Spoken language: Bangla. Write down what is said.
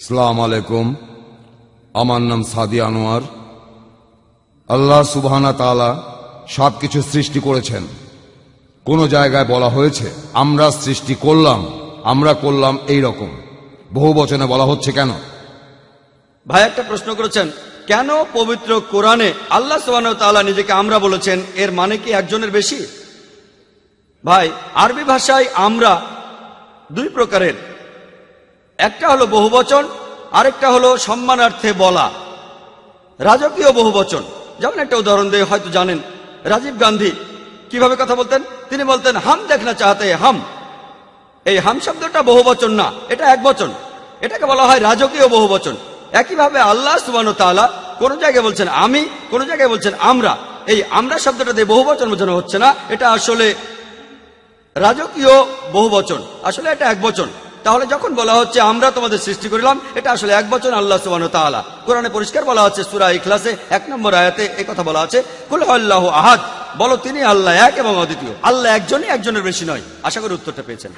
সালাম আলাইকুম। আমার নাম সাদি আনোয়ার। আল্লাহ সুবহানা তাআলা সবকিছু সৃষ্টি করেছেন। কোন জায়গায় বলা হয়েছে, আমরা সৃষ্টি করলাম, আমরা করলাম এই রকম বহু বচনে বলা হচ্ছে কেন? ভাই, একটা প্রশ্ন করেছেন, কেন পবিত্র কোরআনে আল্লাহ সুবাহ তাআলা নিজেকে আমরা বলেছেন, এর মানে কি একজনের বেশি? ভাই, আরবি ভাষায় আমরা দুই প্রকারের একটা হলো বহুবচন, আরেকটা হলো সম্মানার্থে বলা। রাজকীয় বহুবচন। যেমন একটা উদাহরণ দিয়ে হয়তো জানেন, রাজীব গান্ধী কীভাবে কথা বলতেন? তিনি বলতেন, হাম দেখনা চাহতে, হাম। এই হাম শব্দটা বহুবচন না, এটা এক বচন। এটাকে বলা হয় রাজকীয় বহুবচন। একইভাবে আল্লাহ সুবান তাআলা কোন জায়গায় বলছেন, আমি, কোন জায়গায় বলছেন, আমরা। এই আমরা শব্দটা দিয়ে বহুবচন বোঝানো হচ্ছে না, এটা আসলে রাজকীয় বহুবচন। আসলে এটা এক বচন। তাহলে যখন বলা হচ্ছে আমরা তোমাদের সৃষ্টি করিলাম, এটা আসলে এক বচন আল্লাহ সুবাহ তাআলা। কোরআনে পরিষ্কার বলা হচ্ছে, সুরা ইখলাসে এক নম্বর আয়াতে কথা বলা আছে আল্লাহ আহাদ বলো তিনি আল্লাহ এক এবং অদ্বিতীয়। আল্লাহ একজনই একজনের বেশি নয়। আশা করি উত্তরটা পেয়েছেন।